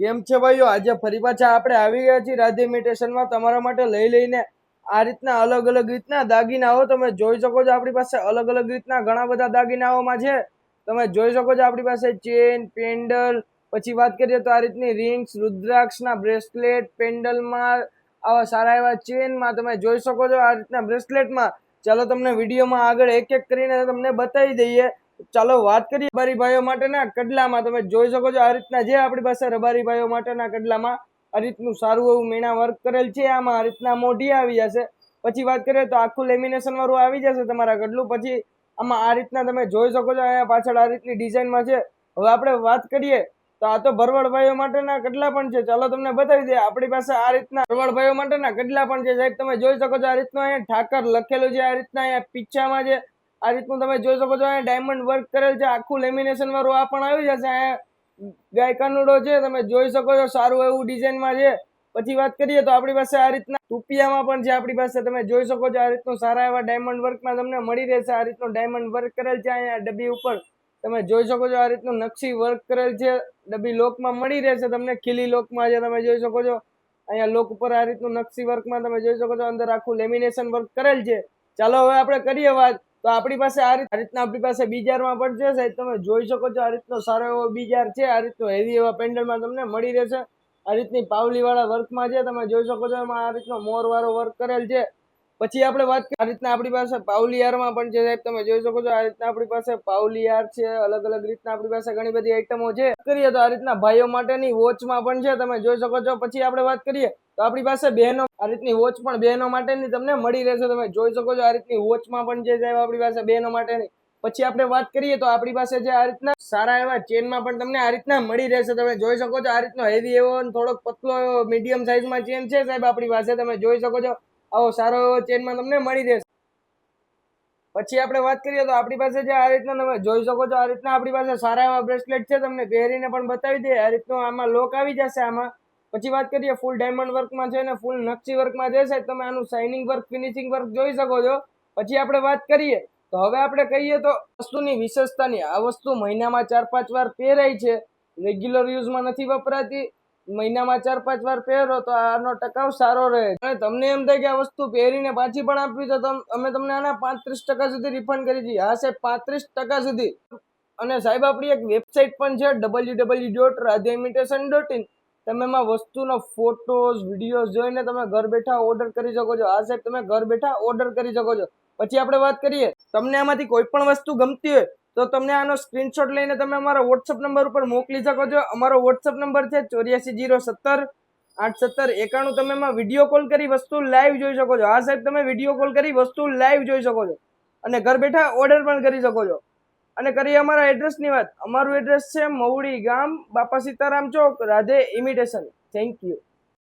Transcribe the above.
કેમ છે ભાઈઓ? આજે ફરી પાછા આપણે આવી ગયા છીએ રાધે ઇમિટેશનમાં. તમારા માટે લઈ લઈને આ રીતના અલગ અલગ રીતના દાગીનાઓ તમે જોઈ શકો છો. આપણી પાસે અલગ અલગ રીતના ઘણા બધા દાગીનાઓમાં છે. તમે જોઈ શકો છો આપણી પાસે ચેન, પેન્ડલ, પછી વાત કરીએ તો આ રીતની રિંગ્સ, રુદ્રાક્ષના બ્રેસલેટ, પેન્ડલમાં આવા સારા એવા ચેનમાં તમે જોઈ શકો છો આ રીતના બ્રેસલેટમાં. ચાલો તમને વિડીયોમાં આગળ એક એક કરીને તમને બતાવી દઈએ. ચાલો વાત કરીએ રબારી ભાઈઓ માટેના કડલામાં. તમે જોઈ શકો છો આ રીતના જે આપણી પાસે રબારી ભાઈઓ માટેના કડલામાં આ રીતનું સારું એવું મીણા વર્ક કરેલ છે. આમાં આ રીતના મોઢી આવી જશે. પછી વાત કરીએ તો આખું લેમિનેશન વાળું આવી જશે તમારા કડલું. પછી આમાં આ રીતના તમે જોઈ શકો છો અહીંયા પાછળ આ રીતની ડિઝાઇનમાં છે. હવે આપણે વાત કરીએ તો આ તો ભરવાડ ભાઈઓ માટેના કડલા પણ છે. ચાલો તમને બતાવી દઈએ. આપણી પાસે આ રીતના ભરવાડ ભાઈઓ માટેના કડલા પણ છે. સાહેબ, તમે જોઈ શકો છો આ રીતનું અહીંયા ઠાકર લખેલું છે. આ રીતના અહીંયા પીછામાં છે આ રીતનું તમે જોઈ શકો છો અહીંયા ડાયમંડ વર્ક કરેલ છે, આખું લેમિનેશન વાળું આ પણ આવી જશે અહીંયા ગાય કાનુડો છે, તમે જોઈ શકો છો, સારું એવું ડિઝાઇનમાં છે. પછી વાત કરીએ તો આપણી પાસે આ રીતના ટુપિયામાં પણ છે, આપણી પાસે તમે જોઈ શકો છો, આ રીતનું સારા એવા ડાયમંડ વર્કમાં તમને મળી રહેશે, આ રીતનું ડાયમંડ વર્ક કરેલ છે, અહીંયા ડબ્બી ઉપર. તમે જોઈ શકો છો, આ રીતનું નકશી વર્ક કરેલ છે, ડબ્બી લોકમાં મળી રહેશે તમને, ખીલી લોકમાં છે, તમે જોઈ શકો છો. અહીંયા લોક ઉપર આ રીતનું નકશી વર્કમાં તમે જોઈ શકો છો, અંદર આખું લેમિનેશન વર્ક કરેલ છે. ચાલો હવે આપણે કરીએ વાત. તો આપણી પાસે આ રીત- આ રીતના આપણી પાસે બીજારમાં પણ છે સાહેબ. તમે જોઈ શકો છો આ રીતનો સારો એવો બીજાર છે. આ રીતનો હેવી એવા પેન્ડલમાં તમને મળી રહેશે. આ રીતની પાવલી વાળા વર્કમાં છે. તમે જોઈ શકો છો એમાં આ રીતનો મોરવાળો વર્ક કરેલ છે. પછી આપણે વાત આ રીતના આપણી પાસે પાવલીયારમાં પણ છે સાહેબ. તમે જોઈ શકો છો આ રીતના આપણી પાસે પાવલીયાર છે. અલગ અલગ રીતના આપણી પાસે ઘણી બધી આઈટમો છે. કરીએ તો આ રીતના ભાઈઓ માટેની વોચમાં પણ છે. તમે જોઈ શકો છો. પછી આપણે વાત કરીએ તો આપણી પાસે બહેનો આ રીતની વોચ પણ બહેનો માટેની તમને મળી રહેશે. તમે જોઈ શકો છો આ રીતની વોચમાં પણ છે સાહેબ આપણી પાસે બહેનો માટેની. પછી આપણે વાત કરીએ તો આપણી પાસે જે આ રીતના સારા એવા ચેનમાં પણ તમને આ રીતના મળી રહેશે. તમે જોઈ શકો છો આ રીતનો હેવી એવો થોડોક પતલો એવો મીડિયમ સાઇઝમાં ચેન છે સાહેબ આપણી પાસે. તમે જોઈ શકો છો આવો સારો એવો ચેનમાં તમને મળી રહેશે. પછી આપણે વાત કરીએ તો આપણી પાસે જે આ રીતના તમે જોઈ શકો છો આ રીતના આપણી પાસે સારા એવા બ્રેસલેટ છે. તમને પહેરીને પણ બતાવી દે આ રીતનો આમાં લોક આવી જશે આમાં. પછી વાત કરીએ ફૂલ ડાયમંડ વર્કમાં છે ને ફૂલ નકશી વર્કમાં જે છે, તમે આનું શાઇનિંગ વર્ક ફિનિશિંગ વર્ક જોઈ શકો છો. પછી આપણે વાત કરીએ, તો હવે આપણે કહીએ તો વસ્તુની વિશેષતાની. આ વસ્તુ મહિનામાં ચાર પાંચ વાર પહેરાય છે. રેગ્યુલર યુઝમાં નથી વપરાતી. મહિનામાં ચાર પાંચ વાર પહેરો તો આનો ટકાવ સારો રહે. અને તમને એમ થાય કે આ વસ્તુ પહેરીને પાછી પણ આપવી તો અમે તમને આના પાંત્રીસ ટકા સુધી રિફંડ કરી દઈએ. હા સાહેબ, પાંત્રીસ ટકા સુધી. અને સાહેબ, આપણી એક વેબસાઇટ પણ છે W W dot Radhe imitation dot in તમે એમાં વસ્તુનો ફોટોઝ વિડીયોઝ જોઈને તમે ઘર બેઠા ઓર્ડર કરી શકો છો. આ સાહેબ, તમે ઘર બેઠા ઓર્ડર કરી શકો છો. પછી આપણે વાત કરીએ, તમને આમાંથી કોઈ પણ વસ્તુ ગમતી હોય, તો તમને આનો સ્ક્રીનશોટ લઈને તમે અમારા વોટ્સઅપ નંબર ઉપર મોકલી શકો છો. અમારો વોટ્સઅપ નંબર છે ચોર્યાસી જીરો સત્તર આઠ સત્તર એકાણું. તમે એમાં વીડિયો કોલ કરી વસ્તુ લાઈવ જોઈ શકો છો. આ સાહેબ, તમે વીડિયો કોલ કરી વસ્તુ લાઈવ જોઈ શકો છો. અને ઘર બેઠા ઓર્ડર પણ કરી શકો છો. અને કરીએ અમારા એડ્રેસની વાત. અમારું એડ્રેસ છે મવડી ગામ, બાપા સીતારામ ચોક, રાધે ઇમિટેશન થેન્ક યુ